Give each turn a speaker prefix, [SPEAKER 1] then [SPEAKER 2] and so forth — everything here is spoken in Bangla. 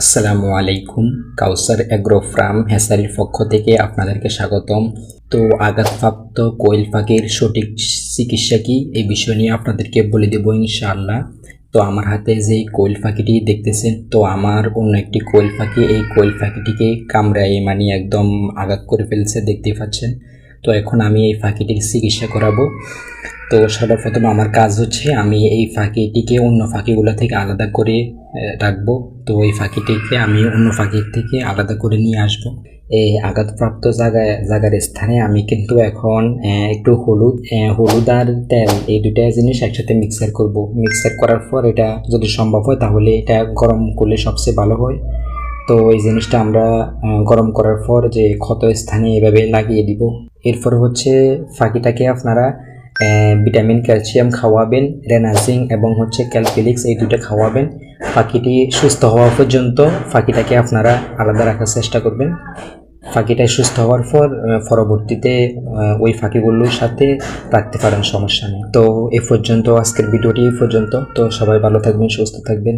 [SPEAKER 1] আসসালামু আলাইকুম, কাউসার অ্যাগ্রো ফার্ম হ্যাসারির পক্ষ থেকে আপনাদেরকে স্বাগতম। তো আঘাতপ্রাপ্ত কোয়েল পাখির সঠিক চিকিৎসা কি? এই বিষয় নিয়ে আপনাদেরকে বলে দেবো ইনশাআল্লাহ। তো আমার হাতে যে কোয়েল পাখিটি দেখতেছেন, তো আমার অন্য একটি কোয়েল পাখি এই কোয়েল পাখিটিকে কামড়ায় মানে একদম আঘাত করে ফেলছে, দেখতেই পাচ্ছেন। তো এখন আমি এই পাখিটির চিকিৎসা করাবো। তো সর্বপ্রথম আমার কাজ হচ্ছে আমি এই ফাঁকিটিকে অন্য ফাঁকিগুলো থেকে আলাদা করে রাখব। তো এই ফাঁকিটিকে আমি অন্য ফাঁকির থেকে আলাদা করে নিয়ে আসব। এই আঘাতপ্রাপ্ত জায়গায় জায়গার স্থানে আমি কিন্তু এখন একটু হলুদ হলুদ আর তেল এই দুটা জিনিস একসাথে মিক্সার করব। মিক্সার করার পর এটা যদি সম্ভব হয় তাহলে এটা গরম করলে সবচেয়ে ভালো হয়। তো এই জিনিসটা আমরা গরম করার পর যে ক্ষত স্থানে এভাবে লাগিয়ে দিব। এরপর হচ্ছে ফাঁকিটাকে আপনারা ভিটামিন, ক্যালসিয়াম খাওয়াবেন, রেনাজিং এবং হচ্ছে ক্যালপিলিক্স এই দুটো খাওয়াবেন। পাখিটি সুস্থ হওয়া পর্যন্ত পাখিটাকে আপনারা আলাদা রাখার চেষ্টা করবেন। পাখিটা সুস্থ হওয়ার পর পরবর্তীতে ওই ফাঁকিগুলোর সাথে রাখতে পারেন, সমস্যা নেই। তো এ পর্যন্ত, আজকের ভিডিওটি এই পর্যন্ত। তো সবাই ভালো থাকবেন, সুস্থ থাকবেন।